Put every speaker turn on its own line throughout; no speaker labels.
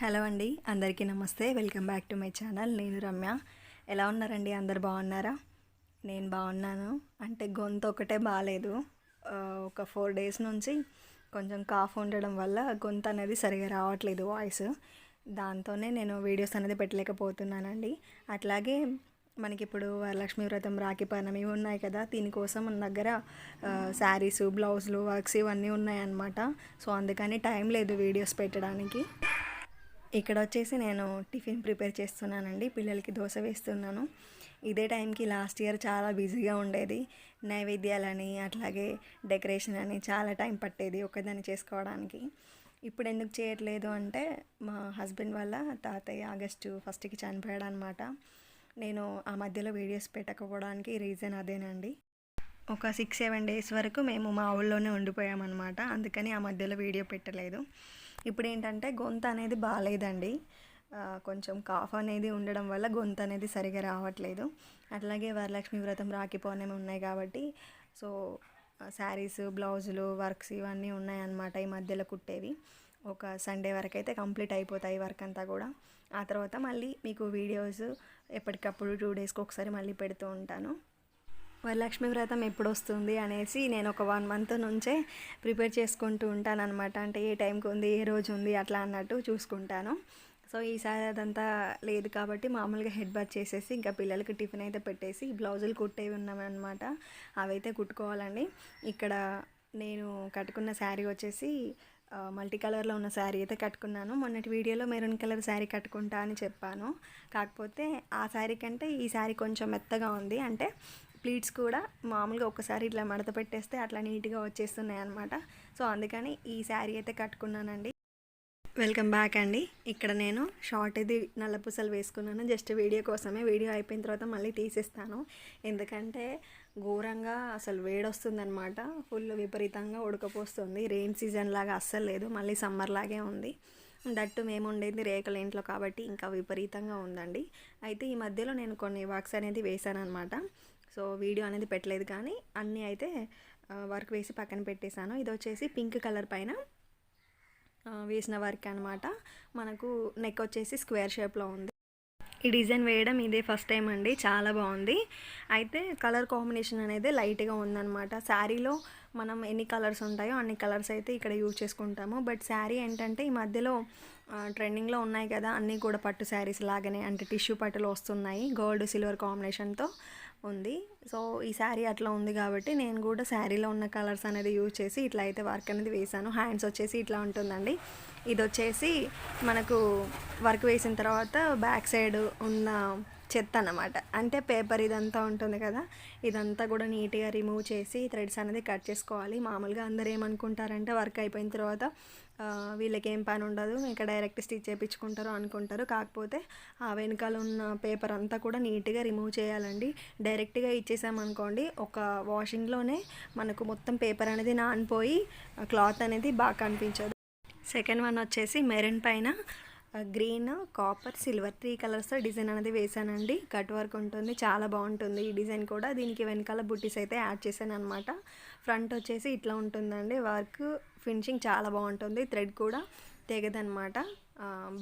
Hello అండి అందరికీ నమస్తే. Welcome back to my channel. నేను రమ్య. ఎలా ఉన్నారండి? అందరు బాగున్నారా? నేను బాగున్నాను. అంటే గొంతు ఒకటే బాగాలేదు ఒక ఫోర్ డేస్ నుంచి కొంచెం కాఫ్ ఉండడం వల్ల గొంతు అనేది సరిగా రావట్లేదు వాయిస్. దాంతోనే నేను వీడియోస్ అనేది పెట్టలేకపోతున్నానండి. అట్లాగే మనకి ఇప్పుడు వరలక్ష్మి వ్రతం రాఖీ పౌర్ణమి ఇవి ఉన్నాయి కదా. దీనికోసం మన దగ్గర శారీస్ బ్లౌజులు వర్క్స్ ఇవన్నీ ఉన్నాయన్నమాట. సో అందుకని టైం లేదు వీడియోస్ పెట్టడానికి. ఇక్కడ వచ్చేసి నేను టిఫిన్ ప్రిపేర్ చేస్తున్నానండి. పిల్లలకి దోశ వేస్తున్నాను. ఇదే టైంకి లాస్ట్ ఇయర్ చాలా బిజీగా ఉండేది. నైవేద్యాలని అట్లాగే డెకరేషన్ అని చాలా టైం పట్టేది ఒకదాన్ని చేసుకోవడానికి. ఇప్పుడు ఎందుకు చేయట్లేదు అంటే మా హస్బెండ్ వల్ల తాతయ్య ఆగస్టు ఫస్ట్కి చనిపోయాడు అనమాట నేను ఆ మధ్యలో వీడియోస్ పెట్టకపోవడానికి రీజన్ అదేనండి. ఒక సిక్స్ సెవెన్ డేస్ వరకు మేము మా ఊళ్ళోనే ఉండిపోయామన్నమాట. అందుకని ఆ మధ్యలో వీడియో పెట్టలేదు. ఇప్పుడు ఏంటంటే గొంతు అనేది బాగాలేదండి కొంచెం కాఫ్ అనేది ఉండడం వల్ల గొంతు అనేది సరిగా రావట్లేదు. అట్లాగే వరలక్ష్మి వ్రతం రాఖీ పౌర్ణమి ఉన్నాయి కాబట్టి సో శారీస్ బ్లౌజులు వర్క్స్ ఇవన్నీ ఉన్నాయన్నమాట ఈ మధ్యలో కుట్టేవి. ఒక సండే వరకు అయితే కంప్లీట్ అయిపోతాయి వర్క్ అంతా కూడా. ఆ తర్వాత మళ్ళీ మీకు వీడియోస్ ఎప్పటికప్పుడు టూ డేస్కి ఒకసారి మళ్ళీ పెడుతూ ఉంటాను. వరలక్ష్మి వ్రతం ఎప్పుడు వస్తుంది అనేసి నేను ఒక వన్ మంత్ నుంచే ప్రిపేర్ చేసుకుంటూ ఉంటాను అనమాట అంటే ఏ టైంకి ఉంది ఏ రోజు ఉంది అట్లా అన్నట్టు చూసుకుంటాను. సో ఈసారి అదంతా లేదు కాబట్టి మామూలుగా హెడ్ బాత్ చేసేసి ఇంకా పిల్లలకి టిఫిన్ అయితే పెట్టేసి బ్లౌజులు కుట్టేవి ఉన్నామన్నమాట అవైతే కుట్టుకోవాలండి. ఇక్కడ నేను కట్టుకున్న శారీ వచ్చేసి మల్టీ కలర్లో ఉన్న శారీ అయితే కట్టుకున్నాను. మొన్నటి వీడియోలో మెరూన్ కలర్ శారీ కట్టుకుంటా అని చెప్పాను. కాకపోతే ఆ శారీ కంటే ఈ శారీ కొంచెం మెత్తగా ఉంది. అంటే ప్లీట్స్ కూడా మామూలుగా ఒకసారి ఇట్లా మడత పెట్టేస్తే అట్లా నీట్గా వచ్చేస్తున్నాయి అనమాట సో అందుకని ఈ శారీ అయితే కట్టుకున్నానండి. వెల్కమ్ బ్యాక్ అండి. ఇక్కడ నేను షార్ట్ ఇది నల్లపూసలు వేసుకున్నాను. జస్ట్ వీడియో కోసమే. వీడియో అయిపోయిన తర్వాత మళ్ళీ తీసేస్తాను. ఎందుకంటే ఘోరంగా అసలు వేడొస్తుంది అనమాట ఫుల్ విపరీతంగా ఉడకపోస్తుంది. రెయిన్ సీజన్ లాగా అస్సలు లేదు. మళ్ళీ సమ్మర్ లాగే ఉంది. దట్టు మేము ఉండేది రేకుల ఇంట్లో కాబట్టి ఇంకా విపరీతంగా ఉందండి. అయితే ఈ మధ్యలో నేను కొన్ని వర్క్స్ అనేది వేసాను అనమాట సో వీడియో అనేది పెట్టలేదు కానీ అన్నీ అయితే వర్క్ వేసి పక్కన పెట్టేశాను. ఇది వచ్చేసి పింక్ కలర్ పైన వేసిన వర్క్ అనమాట మనకు నెక్ వచ్చేసి స్క్వేర్ షేప్లో ఉంది. ఈ డిజైన్ వేయడం ఇదే ఫస్ట్ టైం అండి. చాలా బాగుంది. అయితే కలర్ కాంబినేషన్ అనేది లైట్గా ఉందన్నమాట. శారీలో మనం ఎన్ని కలర్స్ ఉంటాయో అన్ని కలర్స్ అయితే ఇక్కడ యూజ్ చేసుకుంటాము. బట్ శారీ ఏంటంటే ఈ మధ్యలో ట్రెండింగ్లో ఉన్నాయి కదా అన్నీ కూడా పట్టు శారీస్ లాగానే అంటే టిష్యూ పట్టులు వస్తున్నాయి. గోల్డ్ సిల్వర్ కాంబినేషన్తో. ఉంది. సో ఈ శారీ అట్లా ఉంది కాబట్టి నేను కూడా శారీలో ఉన్న కలర్స్ అనేది యూజ్ చేసి ఇట్లా అయితే వర్క్ అనేది వేసాను హ్యాండ్స్ వచ్చేసి ఇట్లా ఉంటుందండి. ఇది వచ్చేసి మనకు వర్క్ వేసిన తర్వాత బ్యాక్ సైడ్ ఉన్న చెత్త అన్నమాట. అంటే పేపర్ ఇదంతా ఉంటుంది కదా ఇదంతా కూడా నీట్గా రిమూవ్ చేసి థ్రెడ్స్ అనేది కట్ చేసుకోవాలి. మామూలుగా అందరు ఏమనుకుంటారంటే వర్క్ అయిపోయిన తర్వాత వీళ్ళకి ఏం పని ఉండదు ఇంకా డైరెక్ట్ స్టిచ్ చేయించుకుంటారు అనుకుంటారు. కాకపోతే ఆ వెనకాల ఉన్న పేపర్ అంతా కూడా నీట్గా రిమూవ్ చేయాలండి. డైరెక్ట్గా ఇచ్చేసామనుకోండి ఒక వాషింగ్లోనే మనకు మొత్తం పేపర్ అనేది నానిపోయి క్లాత్ అనేది బాగా కనిపించదు. సెకండ్ వన్ వచ్చేసి మెరూన్ పైన గ్రీన్ కాపర్ సిల్వర్ త్రీ కలర్స్తో డిజైన్ అనేది వేసానండి. కట్ వర్క్ ఉంటుంది. చాలా బాగుంటుంది ఈ డిజైన్ కూడా. దీనికి వెనకాల బుట్టీస్ అయితే యాడ్ చేశాను అనమాట ఫ్రంట్ వచ్చేసి ఇట్లా ఉంటుందండి వర్క్. ఫినిషింగ్ చాలా బాగుంటుంది థ్రెడ్ కూడా తెగదనమాట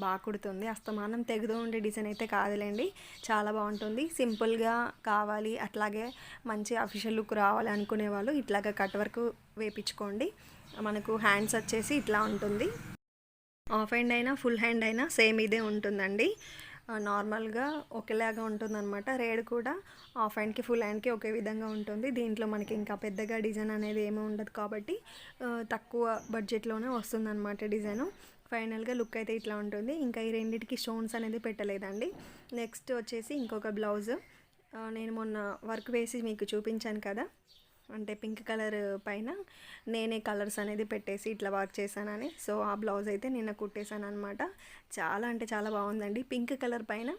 బాగా కుడుతుంది. అస్తమానం తెగుతూ ఉండే డిజైన్ అయితే కాదులేండి. చాలా బాగుంటుంది. సింపుల్గా కావాలి అట్లాగే మంచి అఫీషియల్ లుక్ రావాలి అనుకునే వాళ్ళు ఇట్లాగా కట్ వర్క్ వేపించుకోండి మనకు హ్యాండ్స్ వచ్చేసి ఇట్లా ఉంటుంది. హాఫ్ హ్యాండ్ అయినా ఫుల్ హ్యాండ్ అయినా సేమ్ ఇదే ఉంటుందండి. నార్మల్గా ఒకేలాగా ఉంటుందన్నమాట. రేడ్ కూడా హాఫ్ హ్యాండ్కి ఫుల్ హ్యాండ్కి ఒకే విధంగా ఉంటుంది. దీంట్లో మనకి ఇంకా పెద్దగా డిజైన్ అనేది ఏమీ ఉండదు కాబట్టి తక్కువ బడ్జెట్లోనే వస్తుందన్నమాట డిజైను. ఫైనల్గా లుక్ అయితే ఇట్లా ఉంటుంది. ఇంకా ఈ రెండింటికి స్టోన్స్ అనేది పెట్టలేదండి. నెక్స్ట్ వచ్చేసి ఇంకొక బ్లౌజ్. నేను మొన్న వర్క్ వేసి మీకు చూపించాను కదా. అంటే పింక్ కలర్ పైన నేనే కలర్స్ అనేది పెట్టేసి ఇట్లా వర్క్ చేశానని. సో ఆ బ్లౌజ్ అయితే నిన్న కుట్టేశాను అనమాట చాలా అంటే చాలా బాగుందండి. పింక్ కలర్ పైన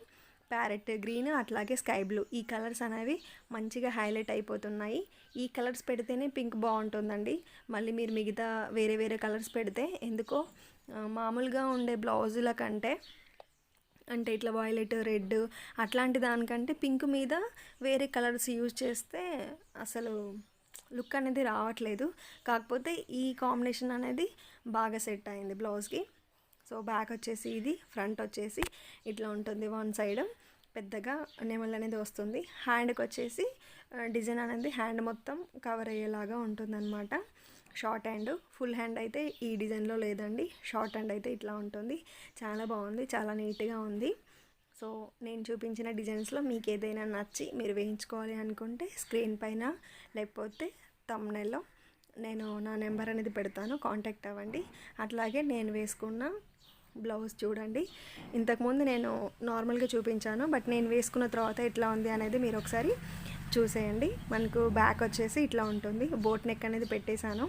ప్యారెట్ గ్రీన్ అట్లాగే స్కై బ్లూ. ఈ కలర్స్ అనేవి మంచిగా హైలైట్ అయిపోతున్నాయి. ఈ కలర్స్ పెడితేనే పింక్ బాగుంటుందండి. మళ్ళీ మీరు మిగతా వేరే వేరే కలర్స్ పెడితే ఎందుకో మామూలుగా ఉండే బ్లౌజుల కంటే అంటే ఇట్లా వాయిలెట్ రెడ్ అట్లాంటి దానికంటే పింక్ మీద వేరే కలర్స్ యూజ్ చేస్తే అసలు లుక్ అనేది రావట్లేదు. కాకపోతే ఈ కాంబినేషన్ అనేది బాగా సెట్ అయింది బ్లౌజ్కి. సో బ్యాక్ వచ్చేసి ఇది ఫ్రంట్ వచ్చేసి ఇట్లా ఉంటుంది వన్ సైడ్. పెద్దగా నెమల్ అనేది వస్తుంది. హ్యాండ్కి వచ్చేసి డిజైన్ అనేది హ్యాండ్ మొత్తం కవర్ అయ్యేలాగా ఉంటుందన్నమాట. షార్ట్ హ్యాండ్ ఫుల్ హ్యాండ్ అయితే ఈ డిజైన్లో లేదండి. షార్ట్ హ్యాండ్ అయితే ఇట్లా ఉంటుంది. చాలా బాగుంది. చాలా నీట్గా ఉంది. సో నేను చూపించిన డిజైన్స్లో మీకు ఏదైనా నచ్చి మీరు వేయించుకోవాలి అనుకుంటే స్క్రీన్ పైన లేకపోతే తమ్నెల్లో నేను నా నెంబర్ అనేది పెడతాను కాంటాక్ట్ అవ్వండి. అట్లాగే నేను వేసుకున్న బ్లౌజ్ చూడండి. ఇంతకుముందు నేను నార్మల్గా చూపించాను బట్ నేను వేసుకున్న తర్వాత ఎట్లా ఉంది అనేది మీరు ఒకసారి చూసేయండి. మనకు బ్యాక్ వచ్చేసి ఇట్లా ఉంటుంది. బోట్ నెక్ అనేది పెట్టేశాను.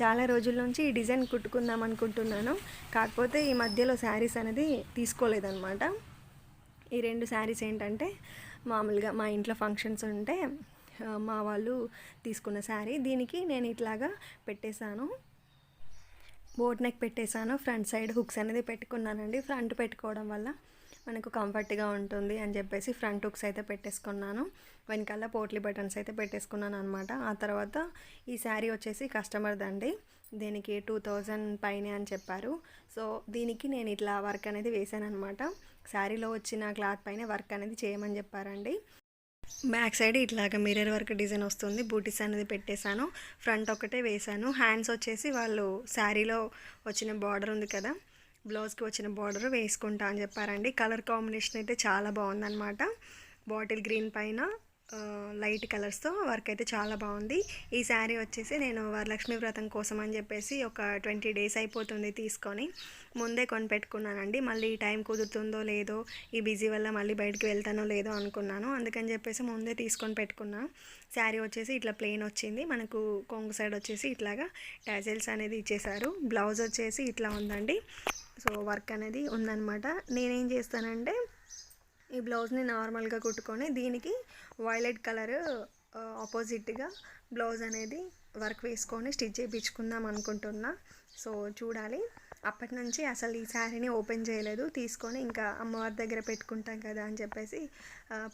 చాలా రోజుల నుంచి ఈ డిజైన్ కుట్టుకుందాం అనుకుంటున్నాను. కాకపోతే ఈ మధ్యలో శారీస్ అనేది తీసుకోలేదన్నమాట. ఈ రెండు శారీస్ ఏంటంటే మామూలుగా మా ఇంట్లో ఫంక్షన్స్ ఉంటే మా వాళ్ళు తీసుకున్న శారీ. దీనికి నేను ఇట్లాగా పెట్టేశాను. బోట్ నెక్ పెట్టేశాను. ఫ్రంట్ సైడ్ హుక్స్ అనేది పెట్టుకున్నానండి. ఫ్రంట్ పెట్టుకోవడం వల్ల మనకు కంఫర్ట్గా ఉంటుంది అని చెప్పేసి ఫ్రంట్ హుక్స్ అయితే పెట్టేసుకున్నాను. వెనకాల పోట్లీ బటన్స్ అయితే పెట్టేసుకున్నాను అనమాట ఆ తర్వాత ఈ శారీ వచ్చేసి కస్టమర్ దండి. దీనికి టూ థౌజండ్ పైనే అని చెప్పారు. సో దీనికి నేను ఇట్లా వర్క్ అనేది వేసాను అనమాట శారీలో వచ్చిన క్లాత్ పైన వర్క్ అనేది చేయమని చెప్పారండి. బ్యాక్ సైడ్ ఇట్లాగ మిర్రర్ వర్క్ డిజైన్ వస్తుంది. బూటీస్ అనేది పెట్టేశాను. ఫ్రంట్ ఒకటే వేశాను. హ్యాండ్స్ వచ్చేసి వాళ్ళు శారీలో వచ్చిన బార్డర్ ఉంది కదా బ్లౌజ్కి వచ్చిన బార్డర్ వేసుకుంటా అని చెప్పారండి. కలర్ కాంబినేషన్ అయితే చాలా బాగుందన్నమాట. బాటిల్ గ్రీన్ పైన లైట్ కలర్స్తో వర్క్ అయితే చాలా బాగుంది. ఈ శారీ వచ్చేసి నేను వరలక్ష్మి వ్రతం కోసం అని చెప్పేసి ఒక ట్వంటీ డేస్ అయిపోతుంది తీసుకొని. ముందే కొని పెట్టుకున్నానండి మళ్ళీ టైం కుదురుతుందో లేదో ఈ బిజీ వల్ల మళ్ళీ బయటకు వెళ్తానో లేదో అనుకున్నాను. అందుకని చెప్పేసి ముందే తీసుకొని పెట్టుకున్నా. శారీ వచ్చేసి ఇట్లా ప్లెయిన్ వచ్చింది. మనకు కొంగు సైడ్ వచ్చేసి ఇట్లాగా టాజిల్స్ అనేది ఇచ్చేసారు బ్లౌజ్ వచ్చేసి ఇట్లా ఉందండి. సో వర్క్ అనేది ఉందన్నమాట. నేనేం చేస్తానంటే ఈ బ్లౌజ్ని నార్మల్గా కుట్టుకొని దీనికి వైలెట్ కలర్ ఆపోజిట్గా బ్లౌజ్ అనేది వర్క్ వేసుకొని స్టిచ్ చేయించుకుందాం అనుకుంటున్నా. సో చూడాలి. అప్పటి నుంచి అసలు ఈ శారీని ఓపెన్ చేయలేదు. తీసుకొని ఇంకా అమ్మవారి దగ్గర పెట్టుకుంటాం కదా అని చెప్పేసి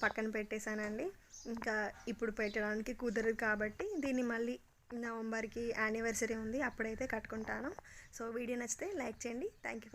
పక్కన పెట్టేశానండి. ఇంకా ఇప్పుడు పెట్టడానికి కుదరదు కాబట్టి దీన్ని మళ్ళీ నవంబర్కి యానివర్సరీ ఉంది. అప్పుడైతే కట్టుకుంటాను. సో వీడియో నచ్చితే లైక్ చేయండి. Thank you